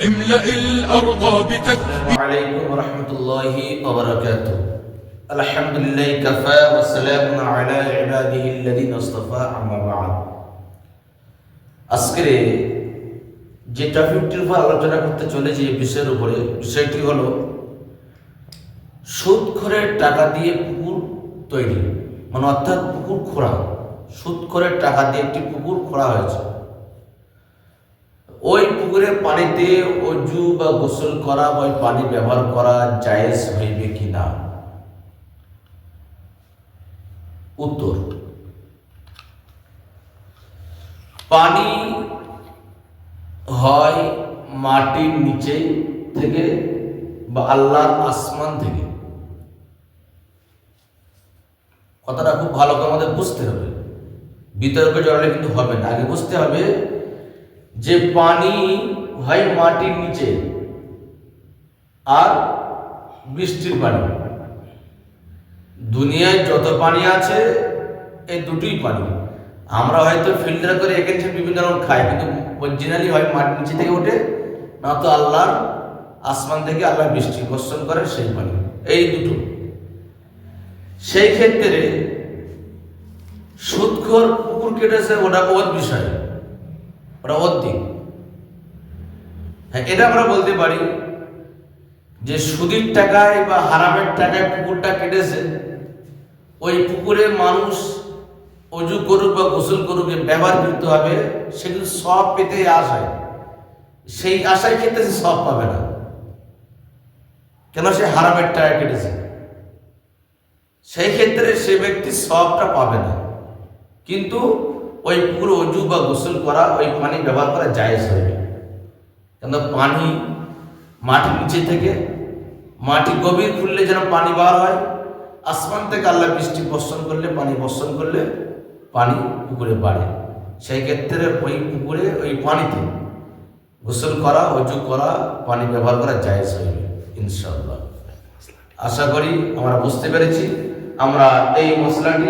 املأ الأرض بتكبير عليكم ورحمة الله وبركاته الحمد لله كفى وسلام على عباده الذين اصطفى أما بعد আজকে যে টপিকটির উপর আলোচনা করতে চলেছি এই বিষয়ের উপরে বিষয়টি হলো সুদ করে টাকা দিয়ে পুকুর তৈরি মানে অর্থাৎ পুকুর খোঁড়া সুদ করে টাকা দিয়ে একটি পুকুর খোঁড়া হয়েছে ওই পুকুরের পানিতে অজু বা গোসল করা বা ওই পানি ব্যবহার করা জায়েজ হইবে কি না? উত্তর। পানি হয় মাটির নিচে থেকে বা আল্লাহর আসমান থেকে। কথাটা খুব ভালো করে আমাদের বুঝতে হবে। বিতর্ক জড়ালে কিন্তু হবে না। আগে বুঝতে হবে যে পানি হয় মাটির নিচে আর বৃষ্টির পানি। দুনিয়ায় যত পানি আছে, এই দুটোই পানি। আমরা হয়তো ফিল্টার করে এখানে বিভিন্ন রকম খাই, কিন্তু অরিজিনালি হয় মাটির নিচে থেকে ওঠে না তো আল্লাহর আসমান থেকে আল্লাহ বৃষ্টি বর্ষণ করে সেই পানি। এই দুটো। সেই ক্ষেত্রে সুদখোর পুকুর কেটেছে, ওটা ওর বিষয় ওটা হ্যাঁ এটা আমরা বলতে পারি যে সুদির টাকায় বা হারামের টাকায় পুকুরটা কেটেছে। ওই পুকুরে মানুষ অজু করুক বা গোসল করুক ব্যবহার করতে হবে, সেগুলো সব পেতে আশায়। সেই আশায় ক্ষেত্রে সে সব পাবে না। কেন সে হারামের টাকা কেটেছে? সেই ক্ষেত্রে সে ব্যক্তি সবটা পাবে না। কিন্তু ওই পুরো অজু বা গোসল করা, ওই পানি ব্যবহার করা জায়েজ হবে কেন পানি মাটির নিচে থেকে, মাটি গভীর খুললে যেন পানি বার হয়, আসমান থেকে আল্লাহ বৃষ্টি বর্ষণ করলে, পানি বর্ষণ করলে পানি পুকুরে বাড়ে। সেই ক্ষেত্রে ওই পুকুরে, ওই পানিতে গোসল করা, অজু করা, পানি ব্যবহার করা জায়েজ হইবে ইনশাআল্লাহ। আশা করি আমরা বুঝতে পেরেছি। আমরা এই মশলাটি